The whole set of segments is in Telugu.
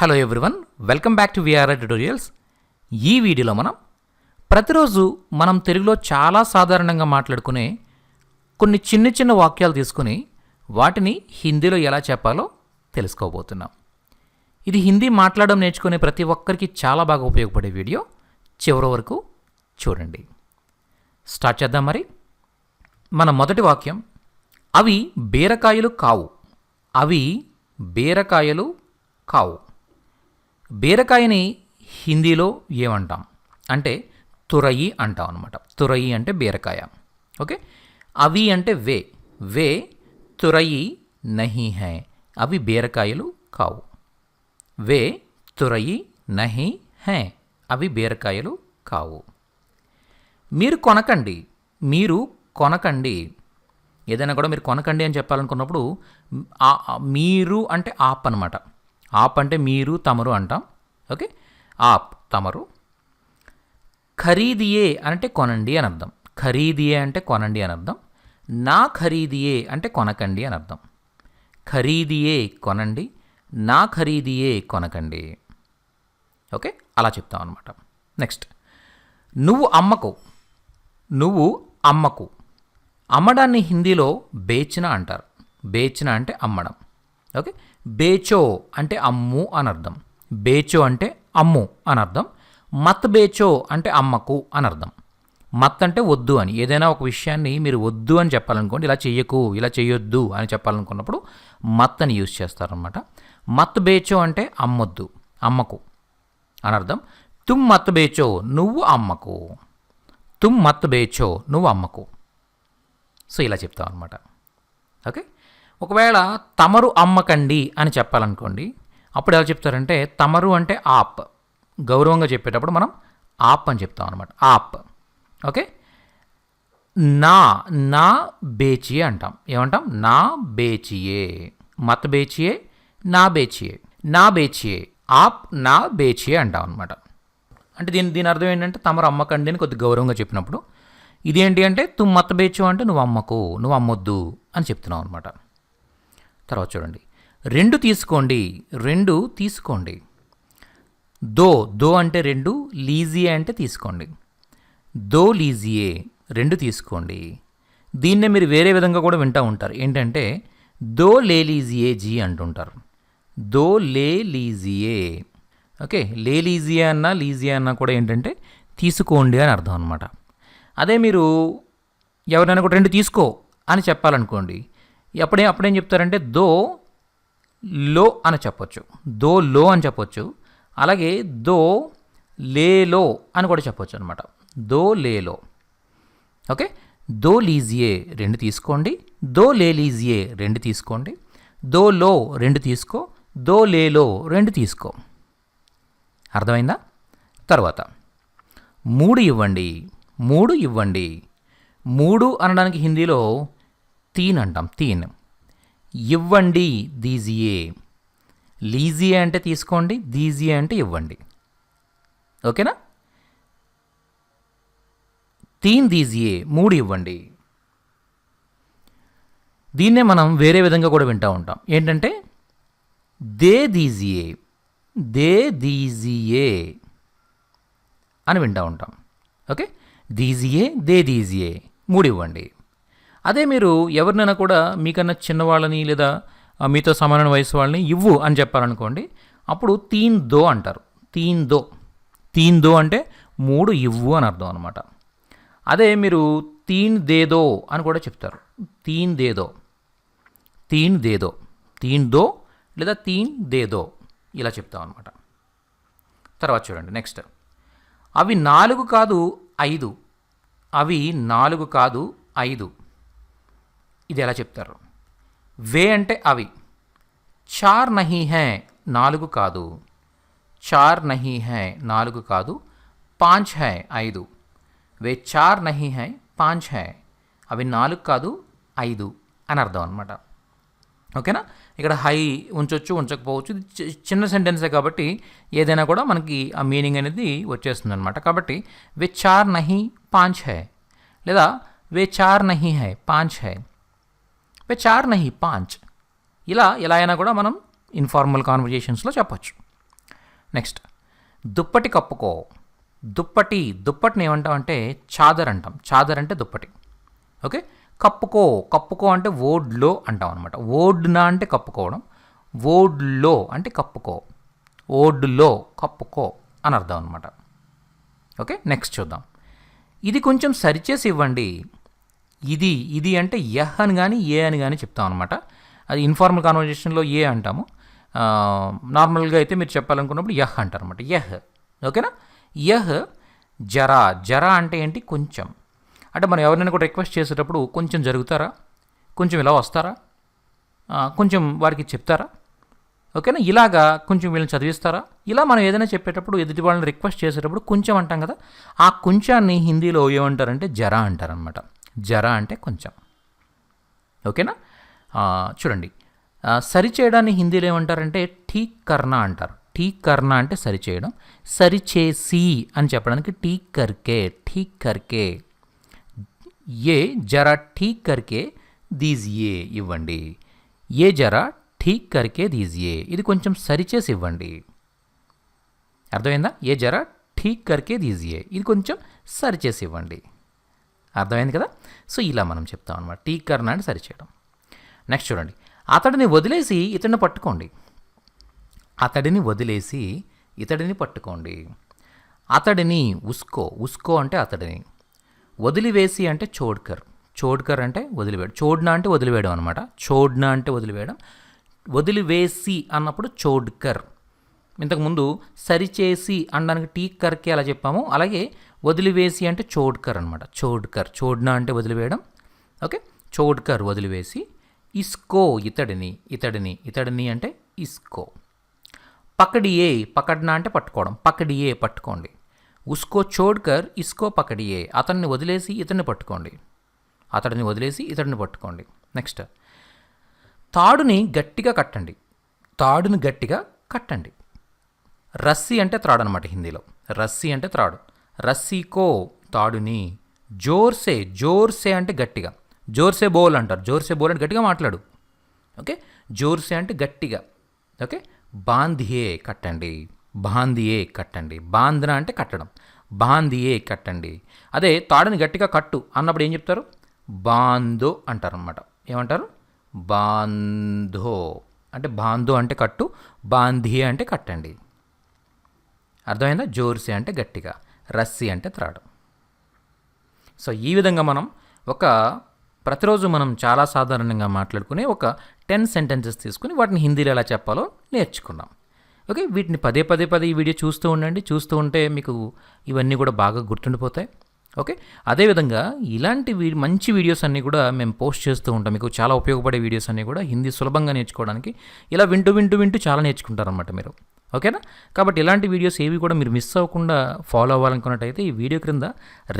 Hello everyone welcome back to VRR tutorials ఈ వీడియోలో మనం ప్రతిరోజు మనం తెలుగులో చాలా సాధారణంగా మాట్లాడుకునే కొన్ని చిన్న చిన్న వాక్యాలు తీసుకుని వాటిని హిందీలో ఎలా చెప్పాలో తెలుసుకోబోతున్నాం. ఇది హిందీ మాట్లాడడం నేర్చుకునే ప్రతి ఒక్కరికి చాలా బాగా ఉపయోగపడే వీడియో. చివరి వరకు చూడండి. స్టార్ట్ చేద్దాం మరి. మన మొదటి వాక్యం అవి బీరకాయలు కావు. అవి బీరకాయలు కావు. బీరకాయని హిందీలో ఏమంటాం? అంటే తురయి అంటాం అనమాట తురయి అంటే బీరకాయ. ఓకే? అవి అంటే వే. వే తురయి నహి హై. అవి బీరకాయలు కావు. వే తురయి నహి హై. అవి బీరకాయలు కావు. మీరు కొనకండి. మీరు కొనకండి. ఏదైనా కూడా మీరు కొనకండి అని చెప్పాలనుకున్నప్పుడు మీరు అంటే ఆప్ అనమాట ఆప్ అంటే మీరు తమరు అంటాం. ఓకే? ఆప్ తమరు. ఖరీదియే అంటే కొనండి అని అర్థం. ఖరీదియే అంటే కొనండి అని అర్థం. నా ఖరీదియే అంటే కొనకండి అని అర్థం. ఖరీదియే కొనండి నా ఖరీదియే కొనకండి. ఓకే? అలా చెప్తాం అనమాట నెక్స్ట్. నువ్వు అమ్మకు నువ్వు అమ్మకు. అమ్మడాన్ని హిందీలో బేచిన అంటారు. బేచిన అంటే అమ్మడం. ఓకే? బేచో అంటే అమ్ము అని అర్థం. బేచో అంటే అమ్ము అని అర్థం. మత్ బేచో అంటే అమ్మకు అని అర్థం. మత్ అంటే వద్దు అని. ఏదైనా ఒక విషయాన్ని మీరు వద్దు అని చెప్పాలనుకోండి ఇలా చెయ్యకు ఇలా చెయ్యొద్దు అని చెప్పాలనుకున్నప్పుడు మత్ అని యూజ్ చేస్తారనమాట మత్ బేచో అంటే అమ్మొద్దు అమ్మకు అని అర్థం. తుమ్ మత్ బేచో నువ్వు అమ్మకు. తుమ్ మత్ బేచో నువ్వు అమ్మకు. సో ఇలా చెప్తావు అనమాట ఓకే? ఒకవేళ తమరు అమ్మకండి అని చెప్పాలనుకోండి అప్పుడు ఎలా చెప్తారంటే తమరు అంటే ఆప్. గౌరవంగా చెప్పేటప్పుడు మనం ఆప్ అని చెప్తాం అనమాట ఆప్. ఓకే? నా నా బేచియే అంటాం. ఏమంటాం? నా బేచియే. మత బేచియే నా బేచియే. నా బేచియే. ఆప్ నా బేచియే అంటాం అనమాట అంటే దీని దీని అర్థం ఏంటంటే తమరు అమ్మకండి అని కొద్ది గౌరవంగా చెప్పినప్పుడు ఇదేంటి అంటే తుమ్ మత బేచు అంటే నువ్వు అమ్మకు నువ్వు అమ్మొద్దు అని చెప్తున్నావు అనమాట తర్వాత చూడండి. రెండు తీసుకోండి. రెండు తీసుకోండి. దో దో అంటే రెండు లీజియే అంటే తీసుకోండి. దో లీజియే రెండు తీసుకోండి. దీన్నే మీరు వేరే విధంగా కూడా వింటూ ఉంటారు. ఏంటంటే దో లే లీజియే జీ అంటుంటారు. దో లే లీజియే ఓకే లే లీజియే అన్నా లీజియే అన్నా కూడా ఏంటంటే తీసుకోండి అని అర్థం అనమాట అదే మీరు ఎవరైనా కూడా రెండు తీసుకో అని చెప్పాలనుకోండి అప్పుడే అప్పుడేం చెప్తారంటే దో లో అని చెప్పొచ్చు. దో లో అని చెప్పొచ్చు. అలాగే దో లేలో అని కూడా చెప్పొచ్చు అనమాట దో లేలో ఓకే? దో లీజియే రెండు తీసుకోండి. దో లే లీజియే రెండు తీసుకోండి. దో లో రెండు తీసుకో. దో లేలో రెండు తీసుకో. అర్థమైందా? తర్వాత మూడు ఇవ్వండి. మూడు ఇవ్వండి. మూడు అనడానికి హిందీలో తీన్ అంటాం తీన్. ఇవ్వండి దీజియే. లీజియే అంటే తీసుకోండి దీజియే అంటే ఇవ్వండి. ఓకేనా? తీన్ దీజియే మూడు ఇవ్వండి. దీన్నే మనం వేరే విధంగా కూడా వింటూ ఉంటాం. ఏంటంటే దే దీజియే దే దీజియే అని వింటూ ఉంటాం. ఓకే? దీజియే దే దీజియే మూడు ఇవ్వండి. అదే మీరు ఎవరినైనా కూడా మీకన్నా చిన్నవాళ్ళని లేదా మీతో సమానమైన వయసు వాళ్ళని ఇవ్వు అని చెప్పారనుకోండి అప్పుడు తీన్ దో అంటారు. తీన్ దో. తీన్ దో అంటే మూడు ఇవ్వు అని అర్థం అనమాట అదే మీరు తీన్ దేదో అని కూడా చెప్తారు. తీన్ దేదో తీన్ దేదో తీన్ దో లేదా తీన్ దేదో ఇలా చెప్తాం అనమాట తర్వాత చూడండి నెక్స్ట్ అవి నాలుగు కాదు ఐదు. అవి నాలుగు కాదు ఐదు. ఇది ఎలా చెప్తారు? వే అంటే అవి. చార్ నహీ హై నాలుగు కాదు. చార్ నహీ హై నాలుగు కాదు. పాంచ్ హై ఐదు. వే చార్ నహీ హై పాంచ్ హై. అవి నాలుగు కాదు ఐదు అని అర్థం అనమాట ఓకేనా? ఇక్కడ హై ఉంచవచ్చు ఉంచకపోవచ్చు. ఇది చి- చిన్న సెంటెన్సే కాబట్టి ఏదైనా కూడా మనకి ఆ మీనింగ్ అనేది వచ్చేస్తుంది అనమాట కాబట్టి వే చార్ నహి పాంచ్ హై. లేదా వే చార్ నహి హై పాంచ్ హై. వే చార్ నహి పాంచ్ ఇలా ఎలా అయినా కూడా మనం ఇన్ఫార్మల్ కాన్వర్జేషన్స్లో చెప్పచ్చు నెక్స్ట్ దుప్పటి కప్పుకో దుప్పటి దుప్పటిని ఏమంటాం అంటే చాదర్ అంటాం చాదర్ అంటే దుప్పటి ఓకే కప్పుకో కప్పుకో అంటే ఓడ్లో అంటాం అనమాట ఓడ్నా అంటే కప్పుకోవడం ఓడ్లో అంటే కప్పుకో ఓడ్లో కప్పుకో అని అర్థం అనమాట ఓకే నెక్స్ట్ చూద్దాం ఇది కొంచెం సరిచేసి ఇవ్వండి ఇది ఇది అంటే యహ్ అని కానీ ఏ అని కానీ చెప్తాం అనమాట అది ఇన్ఫార్మల్ కాన్వర్జేషన్లో ఏ అంటాము. నార్మల్గా అయితే మీరు చెప్పాలనుకున్నప్పుడు యహ్ అంటారు అనమాట యహ్. ఓకేనా? యహ్ జరా. జరా అంటే ఏంటి? కొంచెం. అంటే మనం ఎవరినైనా కూడా రిక్వెస్ట్ చేసేటప్పుడు కొంచెం జరుగుతారా? కొంచెం ఇలా వస్తారా? కొంచెం వారికి చెప్తారా? ఓకేనా? ఇలాగా కొంచెం వీళ్ళని చదివిస్తారా? ఇలా మనం ఏదైనా చెప్పేటప్పుడు ఎదుటి వాళ్ళని రిక్వెస్ట్ చేసేటప్పుడు కొంచెం అంటాం కదా ఆ కొంచాన్ని హిందీలో ఏమంటారంటే జరా అంటారనమాట జర అంటే కొంచెం. ఓకేనా? చూడండి. సరిచేయడాన్ని హిందీలో ఏమంటారంటే ఠీక్ కర్ణ అంటారు. ఠీక్ కర్ణ అంటే సరిచేయడం. సరిచేసి అని చెప్పడానికి ఠీక్ కర్కే ఠీక్ కర్కే. ఏ జరా ఠీక్ కర్కే దీజియే ఇవ్వండి. ఏ జరా ఠీక్ కర్కే దీజియే ఇది కొంచెం సరిచేసి ఇవ్వండి. అర్థమైందా? ఏ జరా ఠీక్ కర్కే దీజియే ఇది కొంచెం సరిచేసి ఇవ్వండి. అర్థమైంది కదా? సో ఇలా మనం చెప్తాం అనమాట ఠీక్ కర్నా సరిచేయడం. నెక్స్ట్ చూడండి. అతడిని వదిలేసి ఇతడిని పట్టుకోండి. అతడిని వదిలేసి ఇతడిని పట్టుకోండి. అతడిని ఉస్కో. ఉస్కో అంటే అతడిని. వదిలివేసి అంటే చోడ్కర్. చోడ్కర్ అంటే వదిలివేయడం. చోడ్నా అంటే వదిలివేయడం అనమాట చోడ్నా అంటే వదిలివేయడం. వదిలివేసి అన్నప్పుడు చోడ్కర్. ఇంతకుముందు సరిచేసి అనడానికి టీ కర్కి అలా చెప్పాము అలాగే వదిలివేసి అంటే చోడ్కర్ అనమాట చోడ్కర్. చోడ్నా అంటే వదిలివేయడం. ఓకే? చోడ్కర్ వదిలివేసి ఇస్కో ఇతడిని ఇతడిని ఇతడిని అంటే ఇస్కో. పకడియే పకడ్నా అంటే పట్టుకోవడం. పకడియే పట్టుకోండి. ఉస్కో చోడ్కర్ ఇస్కో పకడియే. అతన్ని వదిలేసి ఇతన్ని పట్టుకోండి. అతడిని వదిలేసి ఇతడిని పట్టుకోండి. నెక్స్ట్. తాడుని గట్టిగా కట్టండి. తాడుని గట్టిగా కట్టండి. రస్సీ అంటే త్రాడు అనమాట హిందీలో. రస్సీ అంటే త్రాడు. రస్సీకో తాడుని జోర్సే జోర్సే అంటే గట్టిగా. జోర్సే బోల్ అంటారు. జోర్సే బోల్ అంటే గట్టిగా మాట్లాడు. ఓకే? జోర్సే అంటే గట్టిగా. ఓకే? బాంధియే కట్టండి. బాంధియే కట్టండి. బాంధన అంటే కట్టడం. బాంధియే కట్టండి. అదే తాడుని గట్టిగా కట్టు అన్నప్పుడు ఏం చెప్తారు? బాందో అంటారు అనమాట ఏమంటారు? బాంధో. అంటే బాంధో అంటే కట్టు బాంధియే అంటే కట్టండి. అర్థమైందా? జోర్సే అంటే గట్టిగా. రస్సీ అంటే త్రాడు. సో ఈ విధంగా మనం ఒక ప్రతిరోజు మనం చాలా సాధారణంగా మాట్లాడుకునే ఒక టెన్ సెంటెన్సెస్ తీసుకుని వాటిని హిందీలో ఎలా చెప్పాలో నేర్చుకున్నాం. ఓకే వీటిని పదే పదే పదే ఈ వీడియో చూస్తూ ఉండండి. చూస్తూ ఉంటే మీకు ఇవన్నీ కూడా బాగా గుర్తుండిపోతాయి. ఓకే అదేవిధంగా ఇలాంటి వీ మంచి వీడియోస్ అన్నీ కూడా మేము పోస్ట్ చేస్తూ ఉంటాం. మీకు చాలా ఉపయోగపడే వీడియోస్ అన్నీ కూడా హిందీ సులభంగా నేర్చుకోవడానికి ఇలా వింటూ వింటూ వింటూ చాలా నేర్చుకుంటారనమాట మీరు. ఓకేనా? కాబట్టి ఇలాంటి వీడియోస్ ఏవి కూడా మీరు మిస్ అవ్వకుండా ఫాలో అవ్వాలనుకున్నట్టయితే ఈ వీడియో క్రింద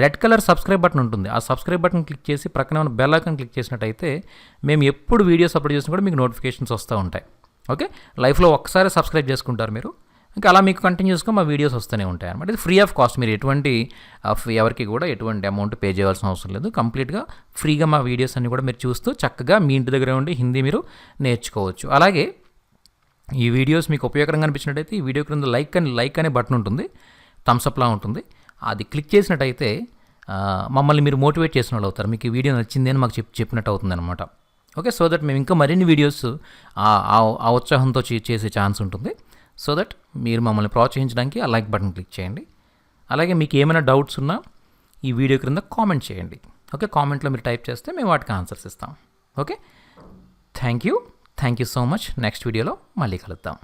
రెడ్ కలర్ సబ్స్క్రైబ్ బటన్ ఉంటుంది. ఆ సబ్స్క్రైబ్ బటన్ క్లిక్ చేసి ప్రక్కన ఉన్న బెల్ ఐకాన్ క్లిక్ చేసినట్టయితే మేము ఎప్పుడు వీడియోస్ అప్లోడ్ చేసినా కూడా మీకు నోటిఫికేషన్స్ వస్తూ ఉంటాయి. ఓకే? లైఫ్లో ఒక్కసారి సబ్స్క్రైబ్ చేసుకుంటారు మీరు. ఇంకా అలా మీకు కంటిన్యూస్గా మా వీడియోస్ వస్తూనే ఉంటాయి అనమాట ఇది ఫ్రీ ఆఫ్ కాస్ట్. మీరు ఎటువంటి ఎవరికి కూడా ఎటువంటి అమౌంట్ పే చేయాల్సిన అవసరం లేదు. కంప్లీట్గా ఫ్రీగా మా వీడియోస్ అన్ని కూడా మీరు చూస్తూ చక్కగా మీ ఇంటి దగ్గర ఉండి హిందీ మీరు నేర్చుకోవచ్చు. అలాగే ఈ వీడియోస్ మీకు ఉపయోగకరంగా అనిపించినట్టయితే ఈ వీడియో క్రింద లైక్ అని లైక్ అనే బటన్ ఉంటుంది థమ్స్అప్లా ఉంటుంది. అది క్లిక్ చేసినట్టయితే మమ్మల్ని మీరు మోటివేట్ చేసిన వాళ్ళు అవుతారు. మీకు ఈ వీడియో నచ్చింది అని మాకు చెప్ చెప్పినట్టు అవుతుంది అనమాట ఓకే సో దట్ మేము ఇంకా మరిన్ని వీడియోస్ ఆ- ఆ- ఆ ఉత్సాహంతో చే- చేసే ఛాన్స్ ఉంటుంది. సో దట్ మీరు మమ్మల్ని ప్రోత్సహించడానికి ఆ లైక్ బటన్ క్లిక్ చేయండి. అలాగే మీకు ఏమైనా డౌట్స్ ఉన్నా ఈ వీడియో క్రింద కామెంట్ చేయండి. ఓకే కామెంట్లో మీరు టైప్ చేస్తే మేము వాటికి ఆన్సర్స్ ఇస్తాం. Okay thank you. Thank you so much next వీడియోలో మళ్ళీ కలుద్దాం.